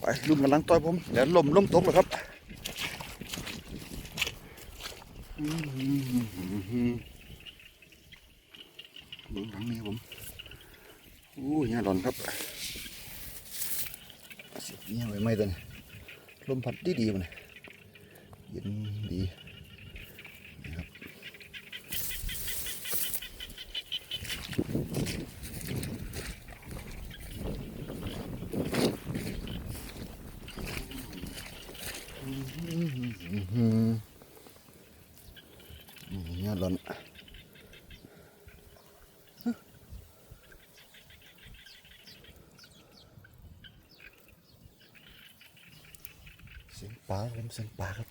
ไปลุ่มกำลังต่อยผมเดี๋ยวลมลมตกเลยครับลมทางหลังนี้ผมอู้ยนี่ยร้อนครับสิเนี่ยไว้ไม่ตัวนี้ลมพัดดีดีมันเย็นดีนี่ครับอื้อหือ นี่เนี่ยร้นเสียงปลาครับเสียงปลาครับ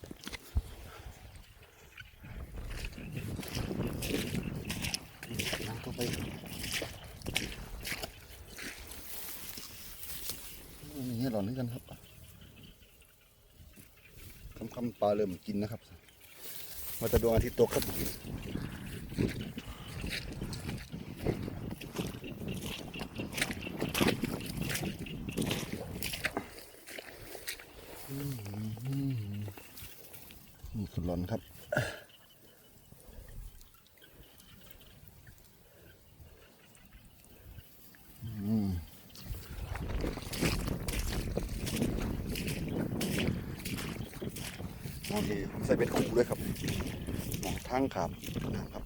น้ำเข้าไปนี่ห้หลอนด้วยกันครับคำคำๆปลาเริ่มกินนะครับ มาจะดวงอาทิตย์ตกครับนี่คือหลอนครับ อเคผมใส่เป็นขู่ด้วยครับหมองทางขามนะครับ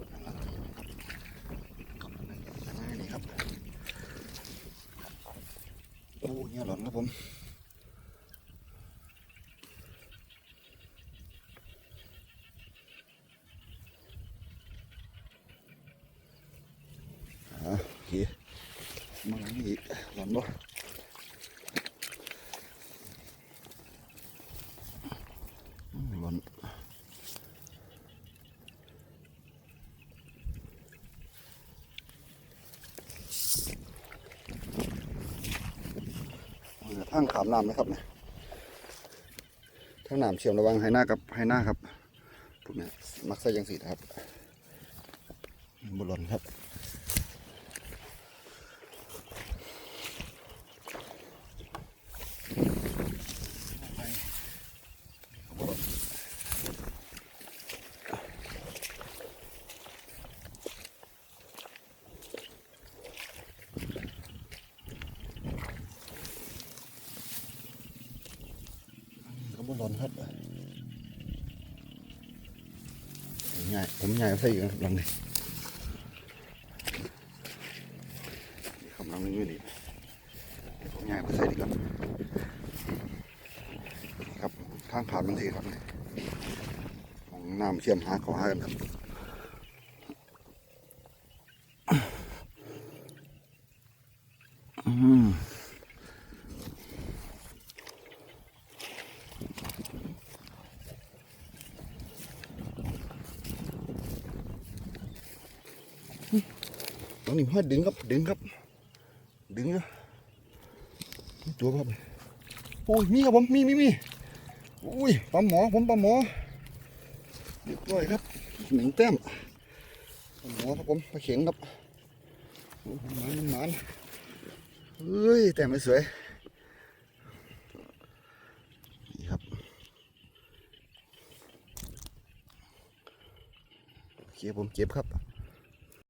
นี่ครับโอ้เนี่ยหลอนครับผมอะโอเคมาหลังนี้หลอนบ่อืมหลอนเออ ทางขามน้ำนะครับเนี่ยทางน้ำเชื่อมระวังไฮหน้ากับไฮหน้าครับพวกเนี้ยมักใส่ยังสีนะครับบหลอนครับ ก็บ่ร้อนครับใหญ่ผมใหญ่ใส่อยู่ลองดิคำลังนึงอยู่นี่ผมใหญ่ไปใส่ดีกว่าครับข้างผ่านมันทีครับน้ำเชื่อมหาเขาหากันครับ ตอนนี้ให้ดึงครับ ดึงครับ ดึงนะตัวครับโอ้ยมีครับผมมีมีมีอุ้ยปลาหมอผมปลาหมอเรียบร้อยครับหนึ่งแต้มปลาหมอครับผมปลาเข็งครับโอ้ยมันหมานมันหมานเฮ้ยแต่ไม่สวยนี่ครับ โอเคผมเก็บครับ